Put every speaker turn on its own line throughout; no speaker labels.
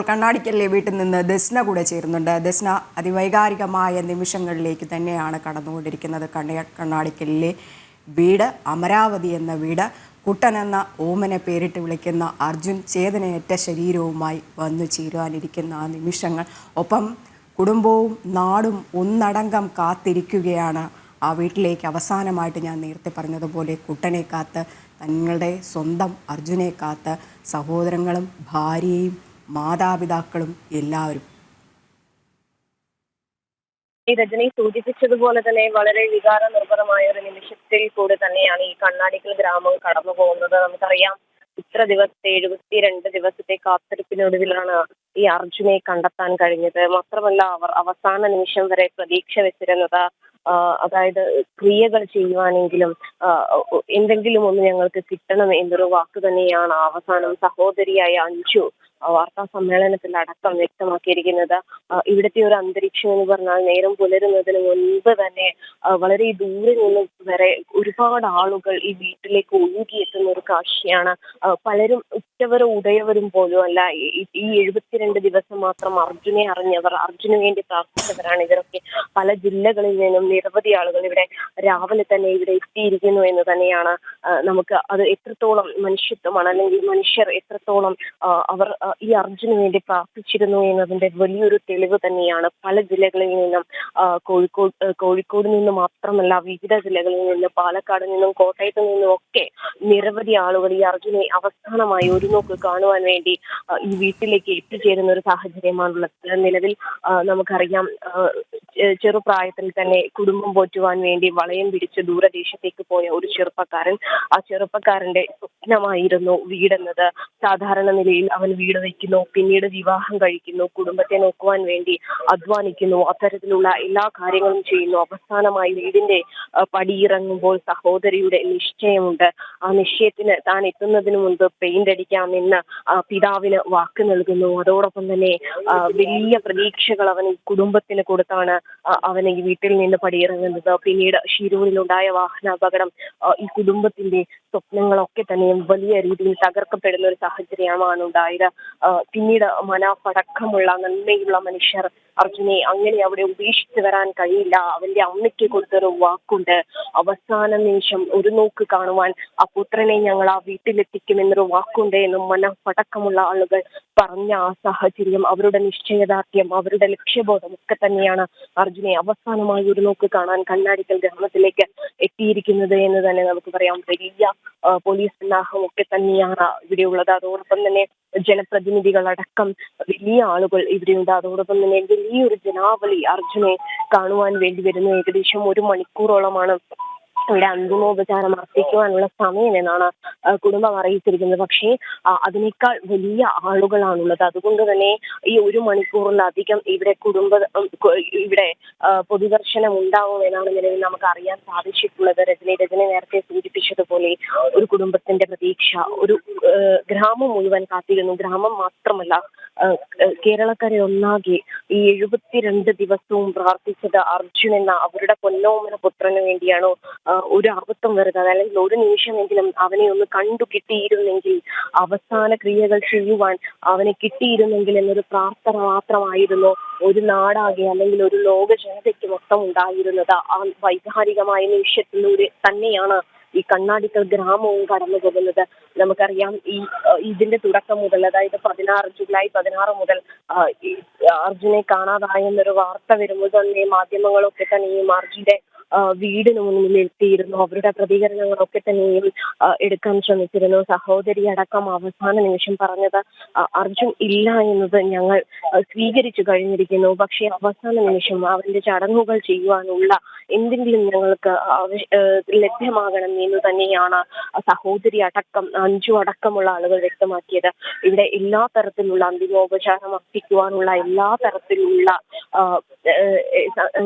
ഇപ്പോൾ കണ്ണാടിക്കലിലെ വീട്ടിൽ നിന്ന് ദസ്ന കൂടെ ചേരുന്നുണ്ട്. ദസ്ന അതിവൈകാരികമായ നിമിഷങ്ങളിലേക്ക് തന്നെയാണ് കടന്നുകൊണ്ടിരിക്കുന്നത്. കണ്ണ കണ്ണാടിക്കലിലെ വീട് അമരാവതി എന്ന വീട് കുട്ടൻ എന്ന ഓമനെ പേരിട്ട് വിളിക്കുന്ന അർജുൻ ചേതനയേറ്റ ശരീരവുമായി വന്നു ചേരുവാനിരിക്കുന്ന ആ നിമിഷങ്ങൾ. ഒപ്പം കുടുംബവും നാടും ഒന്നടങ്കം കാത്തിരിക്കുകയാണ്. ആ വീട്ടിലേക്ക് അവസാനമായിട്ട് ഞാൻ നേരത്തെ പറഞ്ഞതുപോലെ കുട്ടനെ കാത്ത് തങ്ങളുടെ സ്വന്തം അർജുനെ കാത്ത് സഹോദരങ്ങളും ഭാര്യയും മാതാപിതാക്കളും എല്ലാവരും.
ഈ രജനി സൂചിപ്പിച്ചതുപോലെ തന്നെ വളരെ വികാര നിർഭരമായ ഒരു നിമിഷത്തിൽ കൂടെ തന്നെയാണ് ഈ കണ്ണാടിക്കൽ ഗ്രാമം കടന്നു പോകുന്നത്. നമുക്കറിയാം ഇത്ര ദിവസത്തെ എഴുപത്തിരണ്ട് ദിവസത്തെ കാത്തിരിപ്പിനൊടുവിലാണ് ഈ അർജുനെ കണ്ടെത്താൻ കഴിഞ്ഞത്. മാത്രമല്ല അവർ അവസാന നിമിഷം വരെ പ്രതീക്ഷ വെച്ചിരുന്നത് അതായത് ക്രിയകൾ ചെയ്യുവാനെങ്കിലും എന്തെങ്കിലും ഒന്ന് ഞങ്ങൾക്ക് കിട്ടണം എന്നൊരു വാക്ക് തന്നെയാണ് അവസാനം സഹോദരിയായ അഞ്ചു വാർത്താ സമ്മേളനത്തിൽ അടക്കം വ്യക്തമാക്കിയിരിക്കുന്നത് ഇവിടുത്തെ ഒരു അന്തരീക്ഷം എന്ന് പറഞ്ഞാൽ നേരം പുലരുന്നതിന് മുൻപ് തന്നെ വളരെ ദൂരെ നിന്ന് വരെ ഒരുപാട് ആളുകൾ ഈ വീട്ടിലേക്ക് ഒഴുകിയെത്തുന്ന ഒരു കാഴ്ചയാണ്. പലരും ഉറ്റവരും ഉടയവരും പോലും അല്ല ഈ- എഴുപത്തിരണ്ട് ദിവസം മാത്രം അർജുനെ അറിഞ്ഞവർ അർജുന് വേണ്ടി പ്രാർത്ഥിച്ചവരാണ് ഇവരൊക്കെ. പല ജില്ലകളിൽ നിന്നും നിരവധി ആളുകൾ ഇവിടെ രാവിലെ തന്നെ ഇവിടെ എത്തിയിരിക്കുന്നു എന്ന് തന്നെയാണ് നമുക്ക് അത് എത്രത്തോളം മനുഷ്യത്വമാണ് അല്ലെങ്കിൽ മനുഷ്യർ എത്രത്തോളം അവർ ഈ അർജുന് വേണ്ടി പ്രാർത്ഥിച്ചിരുന്നു എന്നതിന്റെ വലിയൊരു തെളിവ് തന്നെയാണ് പല ജില്ലകളിൽ നിന്നും കോഴിക്കോട് കോഴിക്കോട് നിന്ന് മാത്രമല്ല വിവിധ ജില്ലകളിൽ നിന്ന് പാലക്കാട് നിന്നും കോട്ടയത്ത് നിന്നും ഒക്കെ നിരവധി ആളുകൾ ഈ അർജുനെ അവസാനമായി ഒരു നോക്ക് കാണുവാൻ വേണ്ടി ഈ വീട്ടിലേക്ക് എത്തിച്ചേരുന്ന ഒരു സാഹചര്യമാണുള്ളത്. നിലവിൽ നമുക്കറിയാം ചെറുപ്രായത്തിൽ തന്നെ കുടുംബം പോറ്റുവാൻ വേണ്ടി വളയം പിടിച്ച് ദൂരദേശത്തേക്ക് പോയ ഒരു ചെറുപ്പക്കാരൻ ആ ചെറുപ്പക്കാരന്റെ സ്വപ്നമായിരുന്നു വീടെന്നത്. സാധാരണ നിലയിൽ അവൻ വീട് വയ്ക്കുന്നു പിന്നീട് വിവാഹം കഴിക്കുന്നു കുടുംബത്തെ നോക്കുവാൻ വേണ്ടി അധ്വാനിക്കുന്നു അത്തരത്തിലുള്ള എല്ലാ കാര്യങ്ങളും ചെയ്യുന്നു. അവസാനമായി വീടിന്റെ പടിയിറങ്ങുമ്പോൾ സഹോദരിയുടെ നിശ്ചയമുണ്ട്. ആ നിശ്ചയത്തിന് താൻ എത്തുന്നതിന് മുൻപ് പെയിന്റ് അടിക്കാമെന്ന് പിതാവിന് വാക്ക് നൽകുന്നു. അതോടൊപ്പം തന്നെ വലിയ പ്രതീക്ഷകൾ അവൻ കുടുംബത്തിന് കൊടുത്താണ്. ഈ വീട്ടിൽ നിന്ന് പടിയിറങ്ങുന്നത്. പിന്നീട് ഷിരൂരിലുണ്ടായ വാഹനാപകടം ഈ കുടുംബത്തിന്റെ സ്വപ്നങ്ങളൊക്കെ തന്നെയും വലിയ രീതിയിൽ തകർക്കപ്പെടുന്ന ഒരു സാഹചര്യമാണ് ഉണ്ടായത്. പിന്നീട് മനാഫടക്കമുള്ള നന്മയുള്ള മനുഷ്യർ അർജുനെ അങ്ങനെ അവിടെ ഉപേക്ഷിച്ച് വരാൻ കഴിയില്ല. അവന്റെ അമ്മയ്ക്ക് കൊടുത്തൊരു വാക്കുണ്ട്. അവസാന നിമിഷം ഒരു നോക്ക് കാണുവാൻ ആ പുത്രനെ ഞങ്ങൾ ആ വീട്ടിലെത്തിക്കുമെന്നൊരു വാക്കുണ്ട് എന്നും മനഃപടക്കമുള്ള ആളുകൾ പറഞ്ഞ ആ സാഹചര്യം അവരുടെ നിശ്ചയദാർഢ്യം അവരുടെ ലക്ഷ്യബോധം ഒക്കെ തന്നെയാണ് അർജുനെ അവസാനമായി ഒരു നോക്ക് കാണാൻ കണ്ണാടിക്കൽ ഗ്രാമത്തിലേക്ക് എത്തിയിരിക്കുന്നത് എന്ന് തന്നെ നമുക്ക് പറയാം വലിയ പോലീസ് സന്നാഹം ഒക്കെ തന്നെയാണ് ഇവിടെയുള്ളത്. അതോടൊപ്പം തന്നെ ജനപ്രതിനിധികൾ അടക്കം വലിയ ആളുകൾ ഇവിടെയുണ്ട്. അതോടൊപ്പം തന്നെ വലിയൊരു ജനാവലി അർജുനെ കാണുവാൻ വേണ്ടി വരുന്നു. ഏകദേശം ഒരു മണിക്കൂറോളമാണ് ഇവിടെ അന്തിമോപചാരം അർപ്പിക്കുവാനുള്ള സമയം എന്നാണ് ആ, കുടുംബം അറിയിച്ചിരിക്കുന്നത്. പക്ഷേ അതിനേക്കാൾ വലിയ ആളുകളാണുള്ളത്. അതുകൊണ്ട് തന്നെ ഈ ഒരു മണിക്കൂറിലധികം ഇവിടെ കുടുംബ ഇവിടെ പൊതുദർശനം ഉണ്ടാവും എന്നാണ് നിലവിൽ നമുക്ക് അറിയാൻ സാധിച്ചിട്ടുള്ളത്. രജനി രജനി നേരത്തെ സൂചിപ്പിച്ചതുപോലെ ഒരു കുടുംബത്തിന്റെ പ്രതീക്ഷ ഒരു ഗ്രാമം മുഴുവൻ കാത്തിരുന്നു. ഗ്രാമം മാത്രമല്ല കേരളക്കരെ ഒന്നാകെ ഈ എഴുപത്തിരണ്ട് ദിവസവും പ്രാർത്ഥിച്ചത് അർജുൻ എന്ന അവരുടെ പൊന്നോമന പുത്രന് വേണ്ടിയാണോ? ഒരു അബദ്ധം വരുന്നത്. അല്ലെങ്കിൽ ഒരു നിമിഷമെങ്കിലും അവനെ ഒന്ന് കണ്ടു കിട്ടിയിരുന്നെങ്കിൽ അവസാന ക്രിയകൾ ചെയ്യുവാൻ അവനെ കിട്ടിയിരുന്നെങ്കിൽ എന്നൊരു പ്രാർത്ഥന മാത്രമായിരുന്നു ഒരു നാടാകെ അല്ലെങ്കിൽ ഒരു ലോക ജനതയ്ക്ക് മൊത്തം ഉണ്ടായിരുന്നത്. ആ വൈകാരികമായ നിമിഷത്തിലൂടെ തന്നെയാണ് ഈ കണ്ണാടിക്കൽ ഗ്രാമവും കടന്നു പോകുന്നത് നമുക്കറിയാം. ഈ ഇതിന്റെ തുടക്കം മുതൽ അതായത് പതിനാറ് ജൂലൈ പതിനാറ് മുതൽ അർജുനെ കാണാതായെന്നൊരു വാർത്ത വരുമ്പോൾ തന്നെ മാധ്യമങ്ങളൊക്കെ തന്നെ ഈ ആ, വീടിന് മുന്നിൽ എത്തിയിരുന്നു അവരുടെ പ്രതികരണങ്ങളൊക്കെ തന്നെയും എടുക്കാൻ ശ്രമിച്ചിരുന്നു സഹോദരി അടക്കം അവസാന നിമിഷം പറഞ്ഞത് അർജുൻ ഇല്ല എന്നത് ഞങ്ങൾ സ്വീകരിച്ചു കഴിഞ്ഞിരിക്കുന്നു പക്ഷേ അവസാന നിമിഷം അവന്റെ ചടങ്ങുകൾ ചെയ്യുവാനുള്ള എന്തെങ്കിലും ഞങ്ങൾക്ക് ലഭ്യമാകണം എന്ന് തന്നെയാണ് സഹോദരി അടക്കം അഞ്ചു അടക്കമുള്ള ആളുകൾ വ്യക്തമാക്കിയത് ഇവിടെ എല്ലാ തരത്തിലുള്ള അന്തിമോപചാരം അർപ്പിക്കുവാനുള്ള എല്ലാ തരത്തിലുള്ള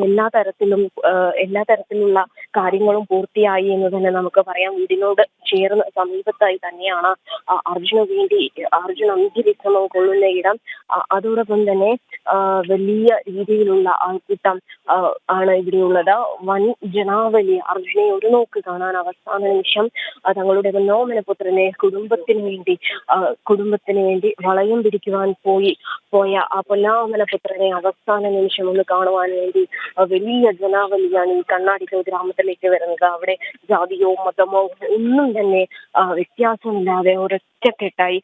എല്ലാ തരത്തിലും എല്ലാ തരത്തിലുള്ള കാര്യങ്ങളും പൂർത്തിയായി എന്ന് തന്നെ നമുക്ക് പറയാം. വീടിനോട് ചേർന്ന് സമീപത്തായി തന്നെയാണ് അർജുന വേണ്ടി അർജുന അന്ത്യവിശ്രമം കൊള്ളുന്ന ഇടം. അതോടൊപ്പം തന്നെ വലിയ രീതിയിലുള്ള ആൾക്കൂട്ടം ആണ് ഇവിടെയുള്ളത്. വൻ ജനാവലി അർജുനെ ഒരു നോക്ക് കാണാൻ അവസാന നിമിഷം തങ്ങളുടെ നോമനപുത്രനെ കുടുംബത്തിന് വേണ്ടി കുടുംബത്തിന് വേണ്ടി വളയം പിടിക്കുവാൻ പോയി പോയ ആ പൊന്നാമന പുത്രനെ അവസാന നിമിഷം ഒന്ന് കാണുവാൻ വേണ്ടി വലിയ ജനാവലിയാണ് ഈ കണ്ണാടിക്കൽ ഗ്രാമത്തിലേക്ക് വരുന്നത് അവിടെ ജാതിയോ മതമോ ഒന്നും തന്നെ വ്യത്യാസമില്ലാതെ ഒരൊറ്റക്കെട്ടായി കെട്ടായി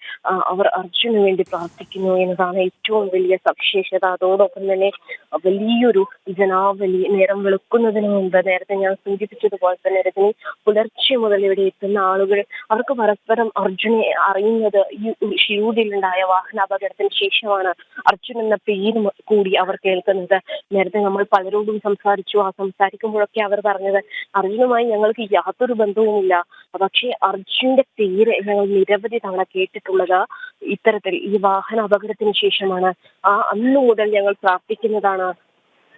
അവർ അർജുന് വേണ്ടി പ്രാർത്ഥിക്കുന്നു എന്നതാണ് ഏറ്റവും വലിയ സവിശേഷത. അതോടൊപ്പം തന്നെ വലിയൊരു ജനാവലി നേരം വെളുക്കുന്നതിന് മുമ്പ് നേരത്തെ ഞാൻ സൂചിപ്പിച്ചതുപോലെ തന്നെ രജനി പുലർച്ചെ മുതൽ ഇവിടെ എത്തുന്ന ആളുകൾ അവർക്ക് പരസ്പരം അർജുനെ അറിയുന്നത് ഈ ഷിരൂരിലുണ്ടായ വാഹനാപകടത്തിന് ശേഷമാണ് അർജുൻ എന്ന പേര് കൂടി അവർ കേൾക്കുന്നത്. നേരത്തെ നമ്മൾ പലരോടും സംസാരിച്ചു ആ സംസാരിക്കുമ്പോഴൊക്കെ അവർ പറഞ്ഞത്. അർജുനുമായി ഞങ്ങൾക്ക് യാതൊരു ബന്ധവുമില്ല. പക്ഷേ അർജുന്റെ പേര് ഞങ്ങൾ നിരവധി തവണ കേട്ടിട്ടുള്ളത് ഇത്തരത്തിൽ ഈ വാഹന അപകടത്തിന് ശേഷമാണ്. ആ അന്നു മുതൽ ഞങ്ങൾ പ്രാർത്ഥിക്കുന്നതാണ്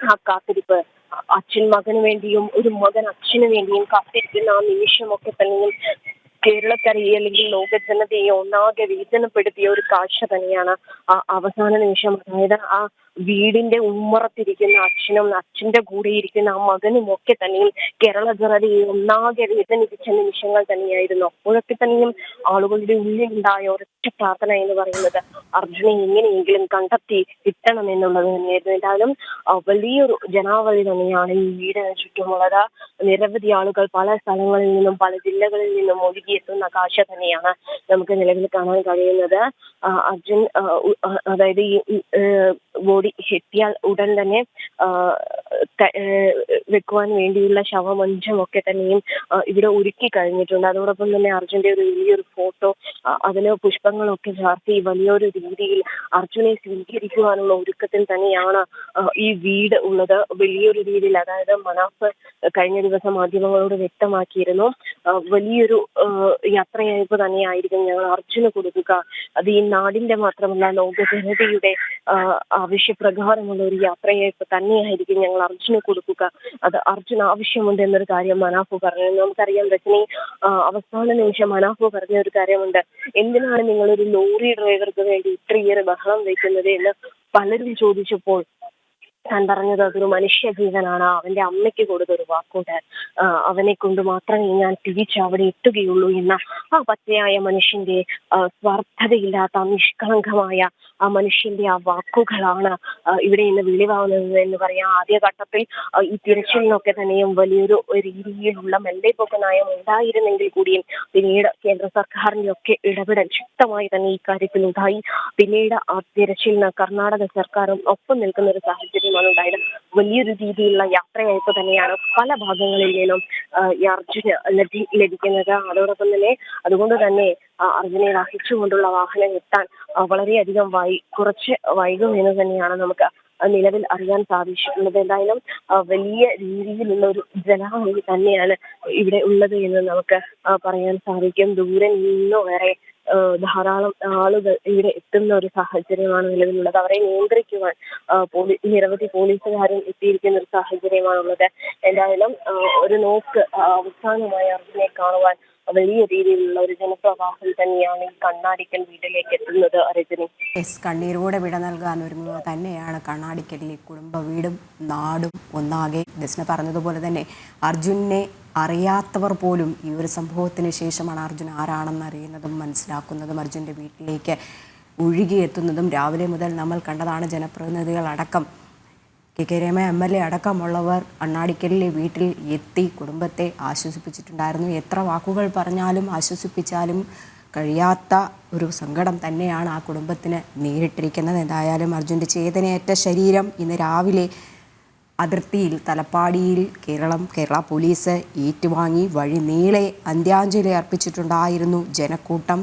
ആ കാത്തിരിപ്പ്. അച്ഛൻ മകന് വേണ്ടിയും ഒരു മകൻ അച്ഛന് വേണ്ടിയും കാത്തിരിക്കുന്ന ആ നിമിഷമൊക്കെ തന്നെയും കേരളക്കരയെ അല്ലെങ്കിൽ ലോക ജനതയെ ഒന്നാകെ വേദനപ്പെടുത്തിയ ഒരു കാഴ്ച തന്നെയാണ് ആ അവസാന നിമിഷം. അതായത് ആ വീടിന്റെ ഉമ്മറത്തിരിക്കുന്ന അച്ഛനും അച്ഛന്റെ കൂടെ ഇരിക്കുന്ന ആ മകനും ഒക്കെ തന്നെയും കേരള ജനതയെ ഒന്നാകെ വേദനിപ്പിച്ച നിമിഷങ്ങൾ തന്നെയായിരുന്നു. അപ്പോഴൊക്കെ തന്നെയും ആളുകളുടെ ഉള്ളിലുണ്ടായ ഒരൊറ്റ പ്രാർത്ഥന എന്ന് പറയുന്നത് അർജുനെ എങ്ങനെയെങ്കിലും കണ്ടെത്തി കിട്ടണം എന്നുള്ളത് തന്നെയായിരുന്നു. എന്തായാലും വലിയൊരു ജനാവലി തന്നെയാണ് ഈ വീടിന് ചുറ്റുമുള്ളത്. നിരവധി ആളുകൾ പല സ്ഥലങ്ങളിൽ നിന്നും പല ജില്ലകളിൽ നിന്നും ഒഴുകിയെത്തുന്ന കാഴ്ച തന്നെയാണ് നമുക്ക് നിലവിൽ കാണാൻ കഴിയുന്നത്. അർജുൻ അതായത് ഈ ബോഡി എത്തിയാൽ ഉടൻ തന്നെ വെക്കുവാൻ വേണ്ടിയുള്ള ശവമഞ്ചം ഒക്കെ തന്നെയും ഇവിടെ ഒരുക്കി കഴിഞ്ഞിട്ടുണ്ട്. അതോടൊപ്പം തന്നെ അർജുന്റെ ഒരു വലിയൊരു ഫോട്ടോ അതിന് പുഷ്പങ്ങളൊക്കെ ചാർത്തി വലിയൊരു രീതിയിൽ അർജുനെ സ്വീകരിക്കുവാനുള്ള ഒരുക്കത്തിൽ തന്നെയാണ് ഈ വീട് ഉള്ളത്. വലിയൊരു രീതിയിൽ അതായത് മനാഫ് കഴിഞ്ഞ ദിവസം മാധ്യമങ്ങളോട് വ്യക്തമാക്കിയിരുന്നു. വലിയൊരു യാത്രയയപ്പ് തന്നെയായിരിക്കും ഞങ്ങൾ അർജുന കൊടുക്കുക. അത് ഈ നാടിന്റെ മാത്രമല്ല ലോക ജനതയുടെ ആവശ്യപ്രകാരമുള്ള ഒരു യാത്രയയപ്പ് തന്നെയായിരിക്കും ഞങ്ങൾ അർജുന കൊടുക്കുക. അത് അർജുന ആവശ്യമുണ്ട് എന്നൊരു കാര്യം മനാഫു പറഞ്ഞു. നമുക്കറിയാം രജനി അവസാന നിമിഷം മനാഫു പറഞ്ഞ ഒരു കാര്യമുണ്ട്. എന്തിനാണ് നിങ്ങൾ ഒരു ലോറി ഡ്രൈവർക്ക് വേണ്ടി ഇത്രയേറെ ബഹളം വയ്ക്കുന്നത് എന്ന് പലരും ചോദിച്ചപ്പോൾ താൻ പറഞ്ഞത് അതൊരു മനുഷ്യ ജീവനാണ് അവന്റെ അമ്മയ്ക്ക് കൊടുത്തൊരു വാക്കുണ്ട്. അവനെ കൊണ്ട് മാത്രമേ ഞാൻ തിരിച്ച് അവിടെ എത്തുകയുള്ളൂ എന്ന ആ പച്ചയായ മനുഷ്യന്റെ സ്വാർത്ഥതയില്ലാത്ത നിഷ്കളങ്കമായ ആ മനുഷ്യന്റെ ആ വാക്കുകളാണ് ഇവിടെ ഇന്ന് വെളിവാകുന്നത് എന്ന് പറയാം ആദ്യഘട്ടത്തിൽ ഈ തിരച്ചിലിനൊക്കെ തന്നെയും വലിയൊരു രീതിയിലുള്ള മെല്ലെപ്പൊക്കെ നയം ഉണ്ടായിരുന്നെങ്കിൽ കൂടിയും പിന്നീട് കേന്ദ്ര സർക്കാരിന്റെ ഒക്കെ ഇടപെടൽ ശക്തമായി തന്നെ ഈ കാര്യത്തിൽ ഉണ്ടായി. പിന്നീട് ആ തിരച്ചിലിന് കർണാടക സർക്കാരും ഒപ്പം നിൽക്കുന്ന ഒരു സാഹചര്യമാണ് ഉണ്ടായത് വലിയൊരു രീതിയിലുള്ള യാത്രയയപ്പ് തന്നെയാണ് പല ഭാഗങ്ങളിൽ നിന്നും ഈ അർജുന് ലഭി ലഭിക്കുന്നത്. അതോടൊപ്പം തന്നെ അതുകൊണ്ട് തന്നെ അർജുനെ വഹിച്ചുകൊണ്ടുള്ള വാഹനം എത്താൻ വളരെയധികം വൈ കുറച്ച് വൈകും എന്ന് തന്നെയാണ് നമുക്ക് നിലവിൽ അറിയാൻ സാധിച്ചിട്ടുള്ളത്. എന്തായാലും വലിയ രീതിയിലുള്ള ഒരു ജനാവലി തന്നെയാണ് ഇവിടെ ഉള്ളത് എന്ന് നമുക്ക് പറയാൻ സാധിക്കും. ദൂരെ നിന്നു വരെ ധാരാളം ആളുകൾ ഇവിടെ എത്തുന്ന ഒരു സാഹചര്യമാണ് നിലവിലുള്ളത്. അവരെ നിയന്ത്രിക്കുവാൻ പോലീസ് പോലീ നിരവധി പോലീസുകാരും എത്തിയിരിക്കുന്ന ഒരു സാഹചര്യമാണുള്ളത്. എന്തായാലും ഒരു നോക്ക് അവസാനമായി അർജുനെ കാണുവാൻ വലിയ രീതിയിലുള്ള ഒരു ജനപ്രവാഹം തന്നെയാണ് ഈ കണ്ണാടിക്കൽ വീട്ടിലേക്ക് എത്തുന്നത് രജനി
എസ് കണ്ണീരോടെ വിട നൽകാൻ ഒരുങ്ങുക തന്നെയാണ് കണ്ണാടിക്കലിലെ കുടുംബ വീടും നാടും ഒന്നാകെ. ദശന പറഞ്ഞതുപോലെ തന്നെ അർജുനെ അറിയാത്തവർ പോലും ഈ ഒരു സംഭവത്തിന് ശേഷമാണ് അർജുൻ ആരാണെന്ന് അറിയുന്നതും മനസ്സിലാക്കുന്നതും അർജുന്റെ വീട്ടിലേക്ക് ഒഴുകിയെത്തുന്നതും രാവിലെ മുതൽ നമ്മൾ കണ്ടതാണ് ജനപ്രതിനിധികൾ അടക്കം K K Rama M L A അടക്കമുള്ളവർ അണ്ണാടിക്കലിലെ വീട്ടിൽ എത്തി കുടുംബത്തെ ആശ്വസിപ്പിച്ചിട്ടുണ്ടായിരുന്നു. എത്ര വാക്കുകൾ പറഞ്ഞാലും ആശ്വസിപ്പിച്ചാലും കഴിയാത്ത ഒരു സങ്കടം തന്നെയാണ് ആ കുടുംബത്തിന് നേരിട്ടിരിക്കുന്നത്. എന്തായാലും അർജുന്റെ ചേതനയേറ്റ ശരീരം ഇന്ന് രാവിലെ അതിർത്തിയിൽ തലപ്പാടിയിൽ കേരളം കേരള പോലീസ് ഏറ്റുവാങ്ങി വഴി നീളെ അന്ത്യാഞ്ജലി അർപ്പിച്ചിട്ടുണ്ടായിരുന്നു ജനക്കൂട്ടം.